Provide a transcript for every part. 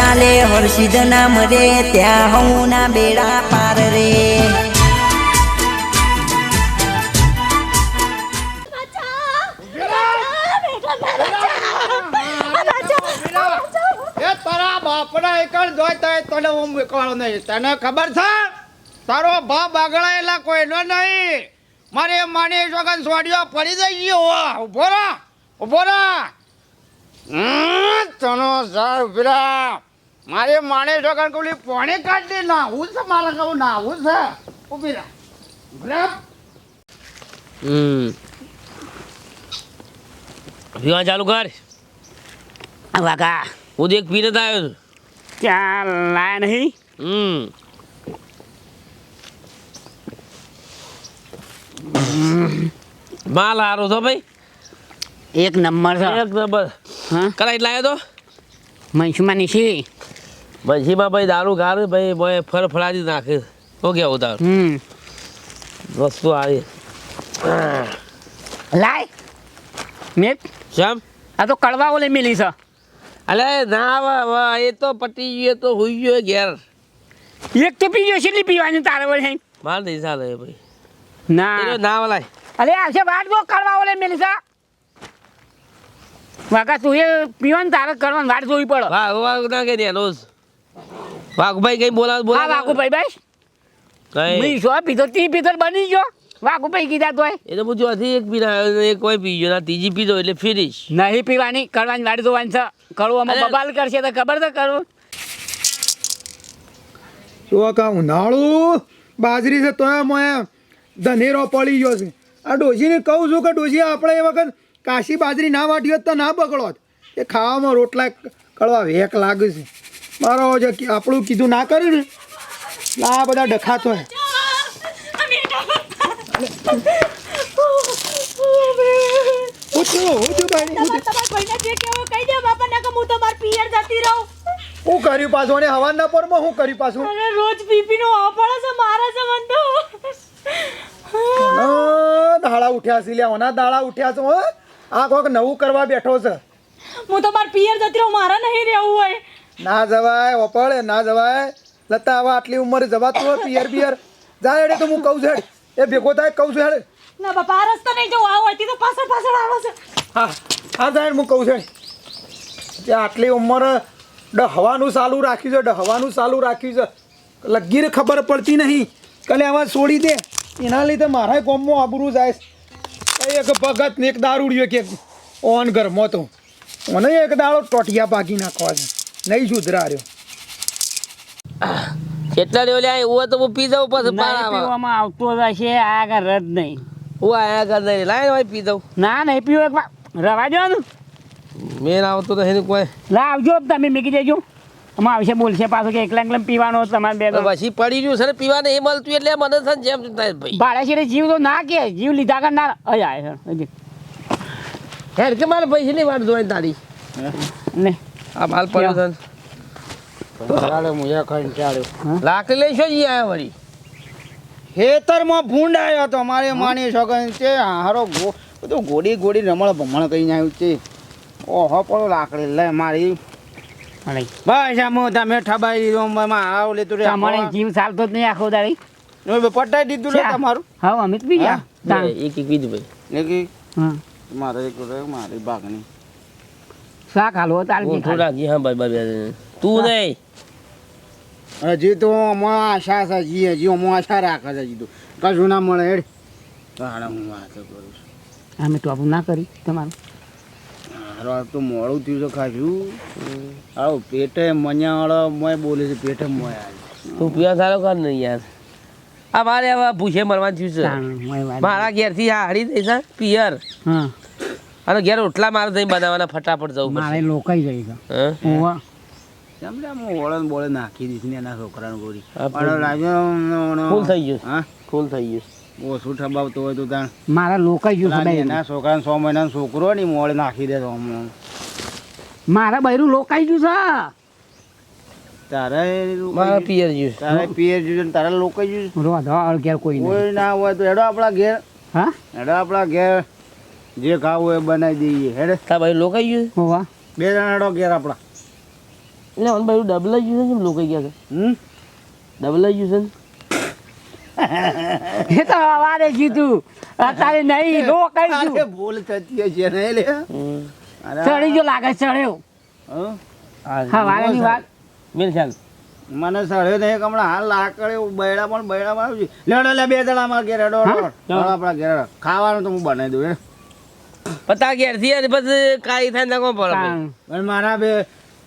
ચાલે, હર્ષિદ નામ રે, ત્યાં હું ના બેડા પાર રે. તને ખબર છે? તારો બાપ આગળાયેલા કોઈનો નહીં. મારે માની વગર સોડિયો પડી જઈ ગયો. ઊભો રહો ઊભો રહો. તનો મારે માણે છો કારણ કે ઓલી પોણે કાઢી ના હું છે મારે કહું ના હું છે. ઊભી રહો. પીવા ચાલુ કર. વાઘા. હું દેખ પીને આવ્યો છું. ક્યાં લાયા નહીં? હમ. માલ હારો છો ભાઈ? એક નંબર છે. એક નંબર. હા? કરાઈ લાયો તો? મનસુમાની નિશી મંજીમાં ભાઈ દારૂ ગારું ભાઈ મોએ ફર ફળાજી નાખે. તો કેવું તારું? હમ. વસ્તુ આવી. લાય. મેં શેમ? આ તો કડવા ઓલે મેલી છે. અલે ના એ તો પટી ગયો તો હોઈ ગયો ઘેર. એક તો પીજો કેટલી પીવાની તારે વળી માર નહીં ચાલે ભાઈ. ના. ના વલાય. અરે આવશે વાટ બો કડવા ઓલે મેલી છે. વાકા તું એ પીવાનું તારે કરવાનું વાટ જોવી પડે. હા વાઘ ના કે દે જ. વાઘભાઈ કઈ બોલા બોલા વાઘુ ભાઈ કઈ? મી સો પીધો તી પીધો બની ગયો? વાઘુભાઈ કીધા તોય. એ તો પૂછ્યું હજી એક પીના એક કોઈ પી ગયો ના ત્રીજી પીધો એટલે ફિનિશ. નહીં પીવાની કરવાની વાડી જોવાની છે. કરવું અમે બબાલ કરશે તો ખબર તો કરવું તો કા ઉનાળું? બાજરી છે તોય મોય ધનેરો પડી ગયો છે. આ ડોશીને કહું છું કે ડોશી આપણે એ વખત કાશી બાજરી ના વાટી હોત તો ના બગડોત. એ ખાવામાં રોટલા કડવા વેક લાગે છે. મારો જે આપણું કીધું ના કર્યું ને આ બધા ડખાતો હે. હું છું છું છું. કર્યું પાછું અને હવાના પરમાં હું કર્યું પાછું? ના, દાડા ઉઠ્યા છે લ્યા ઓના દાડા ઉઠ્યા છે હો. આ કોક નવું કરવા બેઠો છે. હું તો માર પિયર જતી રહું મારા નહીં રહેવું હોય. ના જવાય ઓપળ ના જવાય. લતા હવે આટલી ઉંમરે જવાતું હોય પિયર બિયર. જાય એટલે તો હું કહું છું એ ભેગો થાય કહું છું હેડ. ના બાપા રસ્તો નહીં જવું આવો હતી તો પાછળ પાછળ આવો છે. હા હા જાય હું કહું છું જે આટલી ઉંમર ડહવાનું ચાલુ રાખ્યું છે ડહવાનું ચાલુ રાખ્યું છે. લગીર ખબર પડતી નહીં. કલે આવા છોડી દે. એના લીધે મારા કોમમાં આબરું જાય એક ભગત ને એક દારૂડિયો કે ઓન ઘરમાં તો. મને એક દાડો ટોટિયા પાકી નાખવા છે નહીં સુધરા રહ્યો કેટલા લેવલે આય એવું તો હું પી જાઉં પછી પીવામાં આવતો જ હશે આ કા રદ નહીં. હું આયા કર નહીં લાય ભાઈ પી દઉં ના નહીં પીવો એક વાર રવા દો ને. મેન આવતો નથી કોઈ લા આવજો તમે મેકી જજો આમાં આવશે બોલશે પાછું કે એકલા એકલા પીવાનો તમારે બે પછી પડી ગયું સર પીવા નહીં મળતું એટલે મને છે ને જેમ થાય ભાઈ. ભાડા છે જીવ તો ના કે જીવ લીધા કર ના અય આય હેર કે મારે પૈસા નહીં વાત જોઈ તારી. ને. આ માલ પડ્યો છે ને. લાકડી લઈ જ આવ્યા વળી. ખેતરમાં ભૂંડ આવ્યો હતો મારે માની શકન છે હારો ગો બધું ગોડી ગોડી રમણ ભમણ કરીને આવ્યું છે. ઓહો પડો લાકડી લે મારી. બસ આમ તમે ઠબાઈ દીધો આવ લેતું રે તમારે જીવ ચાલતો જ નહીં આખો દાડી. પટાઈ દીધું રે તમારું. હા અમિત બી ગયા એક એક કીધું ભાઈ. ને કે? મારે એક મારી બાગની. શાક હાલવો તાર થોડા જી હા ભાઈ ભાઈ તું નહીં. હજી તો અમાર આશા છે જી હજી આશા રાખે છે હજી તો કશું ના મળે હેડ. હાડા હું વાત કરું છું. અમે તો ના કરી તમારું. હારો આ તો મોડું થયું છે ખાધું. આવો પેટે મન્યાવાળો મોય બોલે છે પેટે મોય તું પીવા સારો કર નહીં યાર. આ મારે હવે ભૂખે મરવાનું થયું છે. મારા ઘેરથી આ હાડી દઈશ પિયર. હા. અને ઘેર રોટલા મારે થઈ બનાવવાના ફટાફટ જવું મારે લોકાઈ જઈ બોળે નાખી દીધી એના છોકરાને ગોરી ફૂલ. થઈ ગયું. હા? ફૂલ થઈ ગયું. ઓછું ઠબાવતો હોય તો તાણ. મારા લોકાઈ ગયું છે પેલા બૈરું. એના છોકરાને સો મહિનાનો છોકરો ને મોડે નાખી દે આમ. મારા બૈરું લોકાઈ ગયું છે. તારે મારા પિયર જ્યુસ તારે પિયર જોયું ને તારે લોકો જોયું ઘેર કોઈ ના હોય તો એડો આપણા ઘેર. હા? એડો આપણા ઘેર. જે ખાવું એ બનાવી દઈએ. હેડે. તા ભાઈ લોકાઈ ગયું ઓવા બે જણા ડો ઘેર આપણા. એટલે અન ભાઈ ડબલાઇઝેશન કેમ લોકાઈ ગયા છે. હમ? ડબલાઇઝેશન એ તો અવારે કીધું. અત્યારે નહીં લો કઈ અરે ભૂલ થતી છે ને લે. ચડી જો લાગે ચડ્યો. હં? હા વાળાની વાત. મેલ ચાલ મને સળ્યો ને એક હમણાં હાલ લાકડે બૈડા પણ બૈડા માં આવી લેડો લે બે જણા માં ઘેર આપણા ઘેર ખાવાનું તો હું બનાવી દઉં હે. પતા ઘેરથી પછી કાઈ થાય નકો પડે પણ મારા બે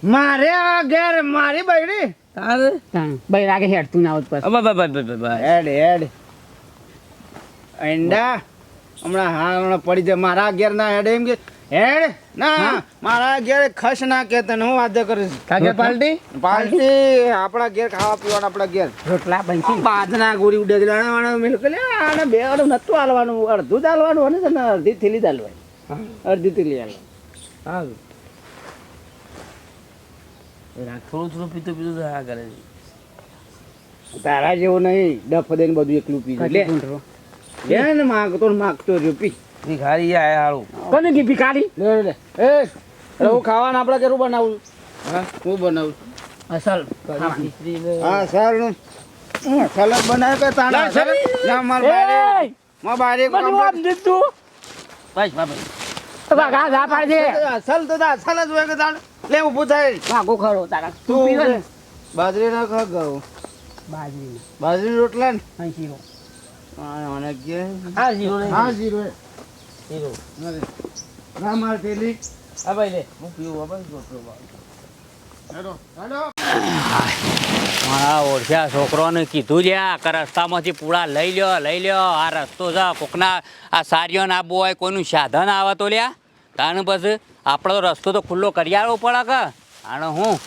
મારે આ ઘેર મારી બૈડી તારે? તાણ. ભાઈ હેડ તું ના ઉપર બા બા બા બા હેડ હેડ. અંડા હમણાં હા હમણાં પડી જાય. મારા ઘેર ના હેડ એમ કે હેડ ના મારા ઘેર ખસ ના કે તને હું વાદ્ય કરીશ કાકે પાલટી? પાલટી આપણા ઘેર ખાવા પીવાના આપણા ઘેર. રોટલા બનશે. બાદના ગોળી ઉડે આને વાળા મેં કહ્યું આને બે વાળું નતું હાલવાનું અડધું જ હાલવાનું અને તને અડધી થેલી જ હાલવાય અડધી થેલી હાલવાની હા થોડું થોડું પીતો પીતો હા કરે છે. તારા જેવો નહીં. ડફ દઈને બધું એકલું પી લે. લે ને માગતો ને માગતો રહ્યો. પી. ભિખારી આયા હારું. કોને કી ભિખારી લે લે એ અરે હું ખાવાનું આપણે કેરું બનાવું? હા? હું બનાવું? અસલ હા સારું. સલાદ બનાવે કે તાણા? સલાદ ના માર બારે મો બારે બધું આમ દીધું. બસ બાબા અસલ તો અસલ જ હોય કે તાણ લે ઊભું થાય. વાઘો ખરો તારા. તું પીવે ને. બાજરી ના ખા બાજરીનો. બાજરી રોટલા ને? મને કે. હા જીરો હા જીરો જીરો ના માર પેલી. હા ભાઈ લે. હું પીવું બાબા રોટલો હેડો હેડો. મારા ઓળખ્યા છોકરોને કીધું છે આ રસ્તામાંથી પૂળા લઈ લ્યો લઈ લ્યો. આ રસ્તો છે કોકના આ સારીઓ ના આબુ હોય કોઈનું સાધન આવે તો લ્યા. તાને પછી આપણો રસ્તો તો ખુલ્લો કરી આલવો પડે કે? આને હું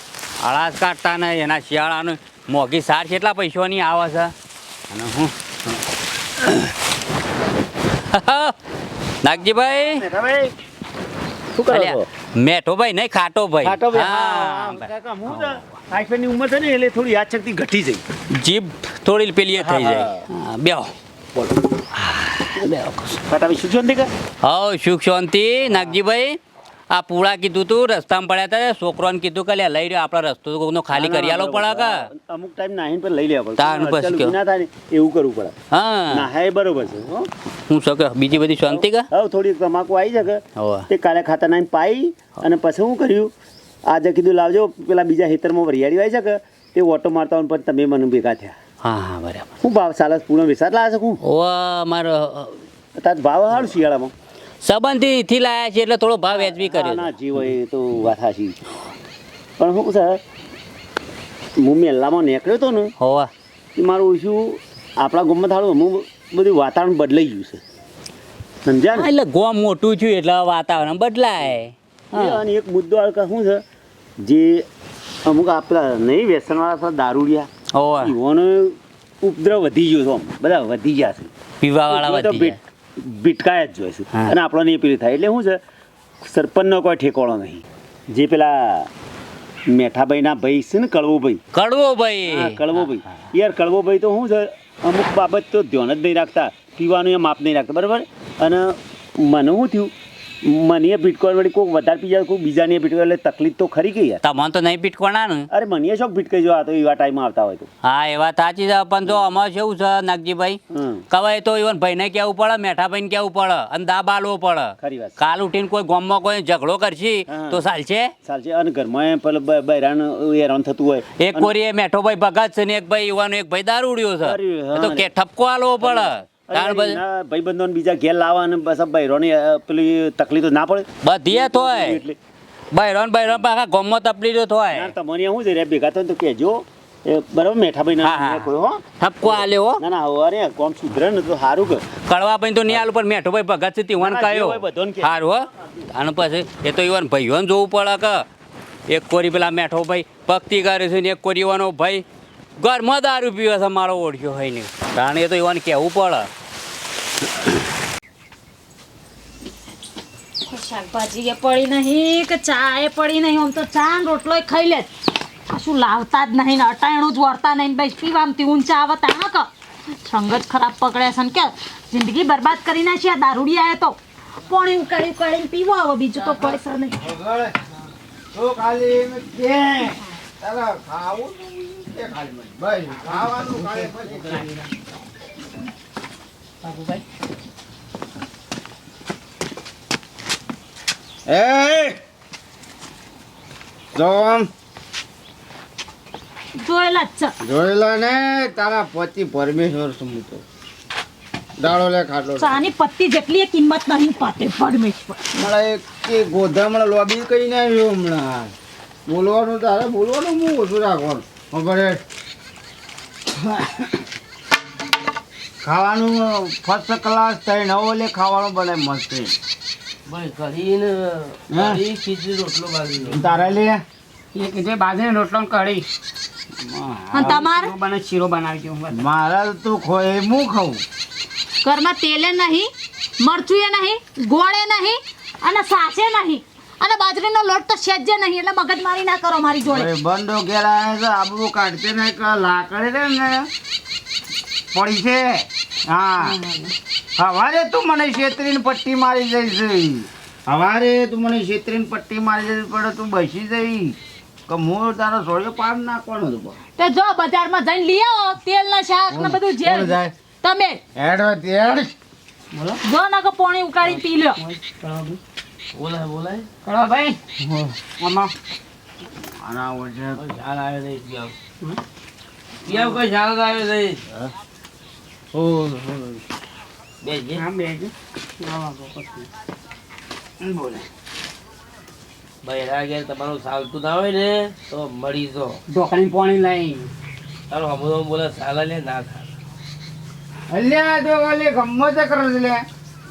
અળાસ કાઢતા ને એના શિયાળાનું મોંઘી સાર કેટલા પૈસાની આવે છે. અને હું નાગજીભાઈ. શું કરો અલ્યા, મેઠો ભાઈ નહીં ખાટો ભાઈ. ખાટો ભાઈ હા, હા કાકા હું આઈફોનની ઉંમર છે ને એટલે થોડી યાદશક્તિ ઘટી જઈ જીભ થોડી પેલી થઈ જાય. હા, બેહો. કાકા સુખ શાંતિ કા? હવ સુખ શાંતિ નાગજીભાઈ. આ પૂળા કીધું તું રસ્તામાં પડ્યા હતા છોકરોને કીધું કે લે લઈ રહ્યો આપણો રસ્તો તો કોકનો ખાલી કરી આલો પડે કે? અમુક ટાઈમ નાહીન પર લઈ લેવા તાન પડે પછી અડચણ ના થાય એવું કરવું પડે. હા. નાહે બરોબર છે હું. શકે બીજી બધી શાંતિ કે? હવે થોડી તમાકુ આવી શકે તે કાલે ખાતા નાઈને પાઈ અને પછી હું કર્યું? આજે કીધું લાવજો પેલા બીજા ખેતરમાં વરિયાળી આવી શકે. તે ઓટો મારતા પણ તમે મને ભેગા થયા. હા હા બરાબર. શું ભાવ સાલસ પૂર્ણ વિસાર લાવે છે હું ઓવા મારો તાર ભાવ સારું શિયાળામાં. સંબંધી થી લાયા છે એટલે થોડો ભાવ વેચવી કર્યો ના જીવ હોય એ તો વાત હાશી પણ શું છે હું મેલ્લામાં નીકળ્યો તો ને હોવા. મારું શું આપણા ગામમાં થાળું હું બધું વાતાવરણ બદલાઈ ગયું છે. સમજ્યા એટલે ગોમ મોટું થયું એટલે વાતાવરણ બદલાય. અને એક મુદ્દો આ કે શું છે જે અમુક આપણા નહીં વ્યસનવાળા દારૂડિયા હોવા. યુવાનો ઉપદ્રવ વધી ગયો છે બધા વધી ગયા છે. પીવા વાળા વધી બીટ- બીટકાયા જ જોઈએ છે અને આપણને એ પેલી થાય. એટલે શું છે? સરપંચનો કોઈ ઠેકોણો નહીં. જે પેલા મેઠાભાઈના ભાઈ છે ને કડવોભાઈ કડવો કડવોભાઈ ભાઈ કળવુભાઈ યાર કડવોભાઈ તો શું છે? અમુક બાબત તો ધ્યાન જ નહીં રાખતા. પીવાનું એ માપ નહીં રાખતા. બરાબર? અને મને શું થયું? મને બિટકોઈન વળી કોઈક વધારે પી જાય કોઈ બીજાને બિટકોઈન એટલે તકલીફ તો ખરી ગઈ તમને તો નહીં બિટકોઈન ને અરે મને શોખ બિટકોઈન જો આ તો એવા ટાઈમ આવતા હોય તો. હા એ વાત સાચી છે પણ જો અમારે કેવું છે નાગજીભાઈ? કવાય તો ઇવન ભાઈને કેવું પડે મેઠા ભાઈને કેવું પડે અને દા આલવો પડે. ખરી વાત. કાલ ઉઠીને કોઈ ગામમાં કોઈ ઝઘડો કરશી. તો ચાલશે? ચાલશે. અને ઘરમાં પેલો બૈરાન હેરાન થતું હોય. એક કોરી એ મેઠો ભાઈ ભગત છે ને એક ભાઈ યુવાનો એક ભાઈ દારૂ ઉડ્યો છે તો કે ઠપકો આલવો પડે. તાણ ભાઈ બંધો બીજા ઘેર લાવવા અને બસ બૈરોની પેલી તકલીફ તો ના પડે. બધી એટલે. બૈરોન બૈરોન પાછા ગામમાં તકલીફ થોય તમને શું છે? રે ભેગા તો કેજો બરાબર મેઠા ભાઈ હા, હા. ના કોઈ હો. ઠપકો આલ્યો હો. ના ના અરે કોમ સુધરે ને તો સારું કે કડવા ભાઈ તો નહીં આલું પણ મેઠો ભાઈ ભગત છે તીવન કયો. સારું હો. અને પછી એ તો ઈવન ભાઈઓને જોવું પડે કે એક કોરી પેલા મેઠો ભાઈ ભક્તિ કરે છે ને એક કોરી ભાઈ. ઘરમાં દારૂ પીવે છે મારો ઓળખ્યો હોય ને કારણ એ તો એવાને કહેવું પડે. શાકભાજી એ પડી નહીં કે ચા એ પડી નહીં? આમ તો ચા ને રોટલો ખાઈ લે. કશું લાવતા જ નહીં ને અટાણું જ વળતા નહીં ભાઈ ભાઈ પીવામથી ઊંચા આવતા હા ક? સંગત ખરાબ પકડ્યા છે ને કે? જિંદગી બરબાદ કરી નાખી આ દારૂડી આયા તો. પોણી ઉકાળી ઉકાળીને પીવો હવે બીજું તો કોઈ સર નહીં. એમ તારા ખાવું? કે ખાલી મને. ભાઈ ખાવાનું ખાલી પછી બાબુભાઈ એ જો જોયેલા જ છે. જોયેલા ને? તારા પતિ પરમેશ્વર હું દાડો લે ખાટલો લે. પત્તી જેટલી એ કિંમત નહીં પાતે પરમેશ્વર. મળે એક કે ગોધામણ લોબી કરીને આવ્યો હમણાં. બોલવાનું તારે? બોલવાનું હું ઓછું રાખવાનું. ખબર ખાવાનું ફર્સ્ટ ક્લાસ થઈ નવો લે ખાવાનું બને મસ્ત ભાઈ કરીને હા? કઢી, ખીચડી રોટલો બાંધી તારે લે? એ જે બાજરી રોટલો ને કઢી. અને તમાર? શીરો બને શીરો બનાવી દઉં બસ. મારા તું ખોય હું ખાઉં? ઘરમાં તેલે નહીં મરચું એ નહીં ગોળે નહીં અને સાસે નહીં. અને બાજરીનો લોટ તો છેજે નહીં એટલે મગજ મારી ના કરો મારી જોડે. બંધો ઘેરા આવે છે આબુ કાઢતે ને લાકડે રે ને પડી છે. હા. હવારે તું મને છેતરીને પટ્ટી મારી જઈશ હવારે તું મને છેતરીને પટ્ટી મારી જઈશ પડે તું બેસી જઈ. કે હું તારો સોળિયો પાર નાખવાનો હતો તે જો બજારમાં જઈને લઈ આવો તેલ ના શાક ને બધું જે? તમે. હેડ તેડ જો ના કે પોણી ઉકાળી પી લ્યો. બોલાય બોલાય. આના આવે નહીં કોઈ આવે નહીં ઓ આમ આવા પછી. બોલે. બૈરા ઘેર તમારું ચાલતું ના હોય ને તો મળી જો. ઢોકળીને પાણી લઈ. તારો હમણાં બોલે ચાલે લે ના થાય અલ્યા તો ઓલે ગમ્મત કરે છે લે.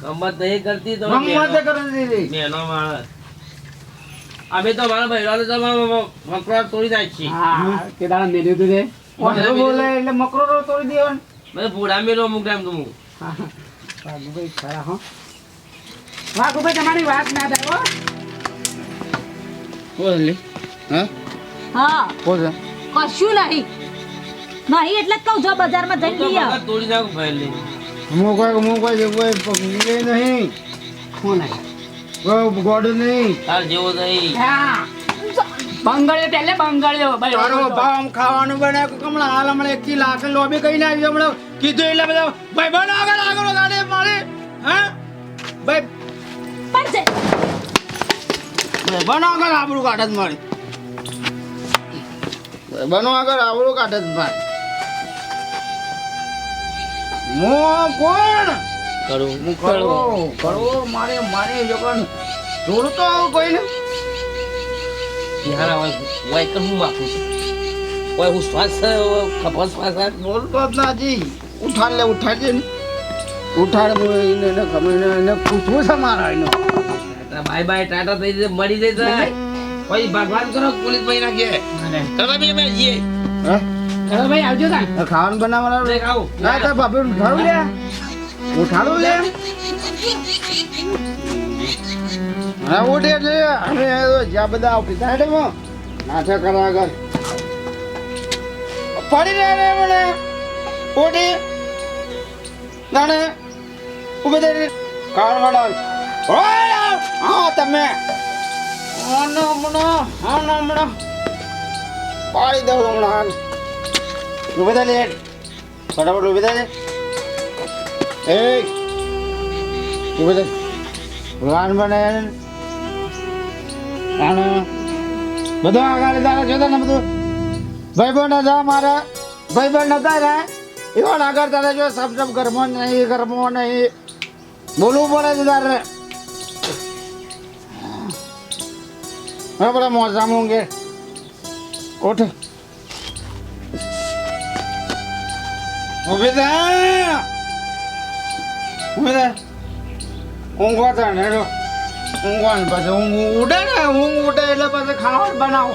ગમત નહીં કરતી તો ગમત કરે છે મેનો માણસ. અમે તો મારા બૈરાને તો મકરો તોડી નાખી હા તે દાડા મેલ્યું હતું તે બોલે એટલે મકરો તોડી દેવાનો. મેં પૂરા મેલો અમુક ટાઈમ તો હું. વાઘુભાઈ ખરા હો. વાઘુભાઈ તમારી વાત ના થાય હો. હા? હા. બોલે કશું નહીં. નહીં એટલે જ કહું જો બજારમાં જઈ લઈ આવ. તોડી નાખું ભાઈ લઈ હું કોઈ જે કોઈ કોઈ નહીં. કોણ? કોઈ ગોડ નહીં. તાર જેવો નહીં હા. બંગળ્યો એટલે બંગળ્યો. ભાઈ તારો ભાવ આમ ખાવાનું બને કમળા હમણાં હાલ હમણાં એકી લાખ લોબી કહીને આવ્યો હમણાં. કીધું એટલે બધા ભાઈ બન આગળ આગળ ગાડી મારી. હા? ભાઈ પડશે ભાઈ બન આગળ આબરું કાઢત જ મારી. ભાઈ બનો આગળ આબરું કાઢત જ મારી. હું કોણ? કરું હું કડવો મારે મારે જોગણ જોડું આવું કોઈને? યાર હવે વાય કર હું બાપુ વાય હું શ્વાસ ખબર શ્વાસ બોલતો જ નથી ઉઠાડ લે ઉઠાડ છે ને. ઉઠાડ એને એને પૂછવું છે મારા એનો. બાય બાય ટાટા થઈ જશે મરી જશે. પછી ભગવાન કરો પોલીસ ભાઈ નાખીએ. તમે જઈએ. હા? ચલો ભાઈ આવજો તાન ખાવાનું બનાવવાનું દેખ આવું ના તાર બાપે ઉઠાડું લે? ઉઠાડું લે? હા ઉઠે એટલે અમે જ્યાં બધા પિતા હેડે મો નાટક કરવા આગળ. પડી રહે રે મને. ઉઠી. દાણે ઉભે દે ખાવાનું બનાવ. ઓય હા તમે. હમણાં આનો હમણાં પાડી દઉં હમણાં. હાલ થાય લેટ ફટાફટ ઉભે દે એ ઉભે થાય ભગવાન બને આને બધું આગળ તારે જોતા ને બધું. ભાઈ બંધ હતા મારા. ભાઈ બંધ હતા રે. એવા આગળ તારે જો સબ સબ ઘરમાં નહીં ઘરમાં નહીં. બોલવું પડે છે તારે. હા. બધા મોજા મૂંગે ઉઠ. ઊભી થા ઊભી થા ઊંઘવા તા ને પછી. ઊંઘ ઉડે ને, ઊંઘ ઉડે એટલે પછી ખાવાનું બનાવો.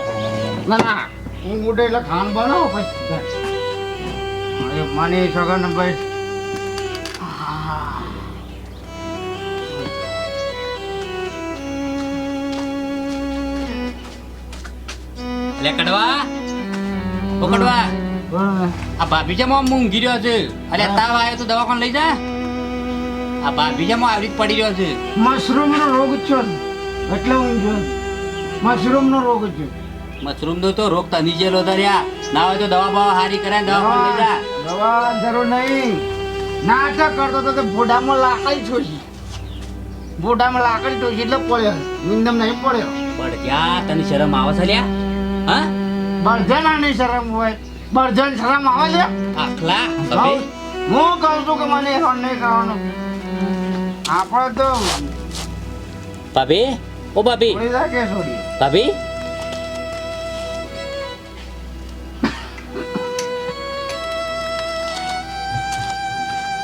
ના ના, ઊંઘ એટલે ખાવાનું બનાવો પછી. માની સગન ભાઈ? એટલે કડવા. ઓ કડવા આ ભાભી છે મોં ઊંઘી રહ્યો છે? અરે તાવ આવ્યો તો દવાખાને લઈ જા. આ ભાભી છે મોં આવી પડી રહ્યો છે? મશરૂમ નો રોગ છે. એટલે ઊંઘ મશરૂમ નો રોગ છે. મશરૂમ નો તો રોગ તની જેલો ધર્યા ના હોય તો દવા બવા હારી કરાય દવા લઈ જા. દવા જરૂર નહીં. નાટક કરતો તો તે ભોડામાં લાકડી છોસી ભોડામાં લાકડી છોસી એટલે પડ્યો. નિંદમ નહીં પડ્યો. ક્યાં તને શરમ આવે છે લ્યા? હા? બળજા ના નહીં શરમ હોય. બળજન શરમ આવે છે? આખલા હું કહું છું કે મને હેરાન નહીં કરવાનું આપણે તો ભાભી ઓ ભાભી. ભાભી.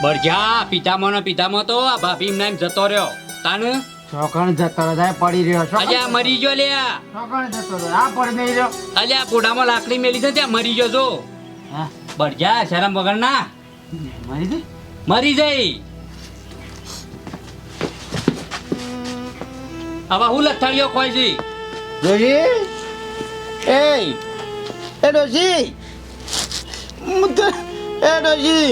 બળજા પિતામો ને પિતામો તો આ ભાભી એમના એમ જતો રહ્યો. તાન? છોકણ જતો રહ્યો પડી રહ્યો અલ્યા મરી ગયો લ્યા છોકણ જતો રહ્યો આ પડી નહીં રહ્યો. અલ્યા પોડામાં લાકડી મેલી છે ત્યાં મરી ગયો છો. હા. બળજા શરમ વગર ના મરી ગઈ? મરી જઈ. હવે હું લથાળીઓ કોઈ છે? ડોશી એ એ ડોશી. હું એ ડોશી.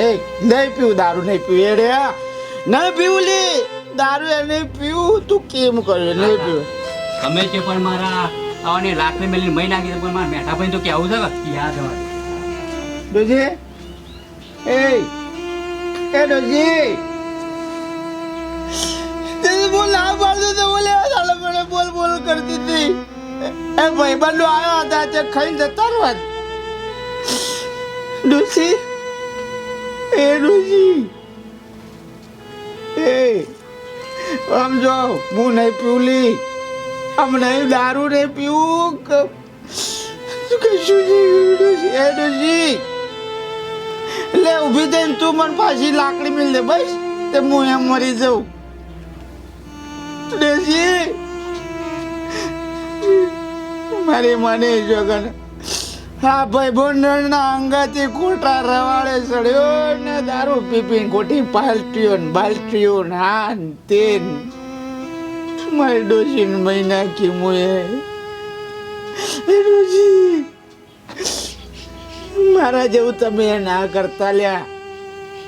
એ નહીં પીવું દારૂ નહીં પીવું એ રે નહીં પીવું લી. દારૂ એને પીવું? તું કેમ કરે? નહીં પીવું. તમે છે પણ મારા આવાની રાતને મેલી મહી નાખી છે પણ મારા મેઠા ભાઈ તો કેવું છે કે યાદ હોય. દોજી એ એ ડોશી તે બોલ ના પાડતો તો બોલે ચાલો મને બોલ બોલ કરતી હતી. એ ભાઈબંધો આવ્યો હતા તે ખાઈને જતા રહો ડોશી એ ડોશી એ આમ જો, હું નહીં પીવું લી આમ નહીં દારૂ નહીં પીવું. કશું નહીં ડોશી. એ ડોશી. લે, ઊભી થઈને તું મને પાછી લાકડી મિલ દે બસ. તે હું એમ મરી જાઉં. ડોશી. મારી મને જોગન. હા, ભાઈ બોંડના અંગાથી ખોટા રવાડે ચડ્યો ને દારૂ પી પીને ખોટી પાલટીઓ ને બાલટીઓ ને હા ને તે. મારી ડોશીને મહિના કી મારા જેવું તમે ના કરતા લ્યા.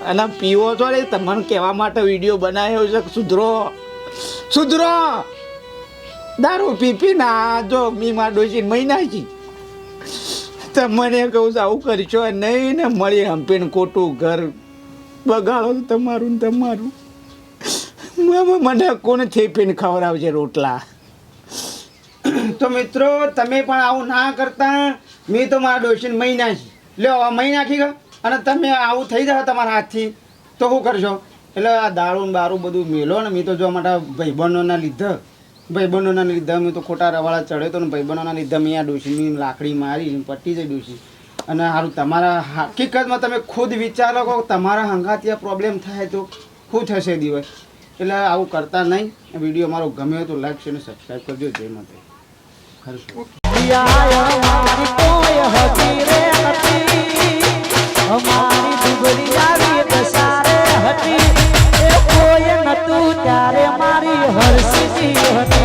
અને પીવો તો લે, તમને કહેવા માટે વીડિયો બનાવ્યો છે સુધરો? સુધરો! દારૂ પીપીને આ જો મી માં ડોસી મહિના છી તમને કહું છું, આવું કરશો નહીં ને મળી હંપીને ખોટું ઘર બગાડો તમારું ને તમારું. મને કોને થેપીને ખવડાવજે રોટલા? તો મિત્રો, તમે પણ આવું ના કરતા. મેં તો મારા ડોશીને મહી નાખી લ્યો મહી નાખી ગયો? અને તમે આવું થઈ જાવ તમારા હાથથી. તો શું કરશો? એટલે આ દારૂ બારું બધું મેલો ને મેં તો જો મારા ભાઈબંધોના લીધે ભાઈબંધોના લીધે અમે તો ખોટારાવાળા ચડ્યો હતો ને ભાઈબંધોના લીધે મેં આ ડોશીની લાકડી મારી પટ્ટી જઈ ડોશી. અને સારું તમારા હકીકતમાં તમે ખુદ વિચારો કહો તમારા હંગાથી પ્રોબ્લેમ થાય તો શું થશે દિવસ? એટલે આવું કરતા નહીં. વીડિયો મારો ગમે તો લાઈક છે અને સબસ્ક્રાઈબ કરજો. જય માતે હતી એ કોઈ નતું ત્યારે મારી હરસી હતી.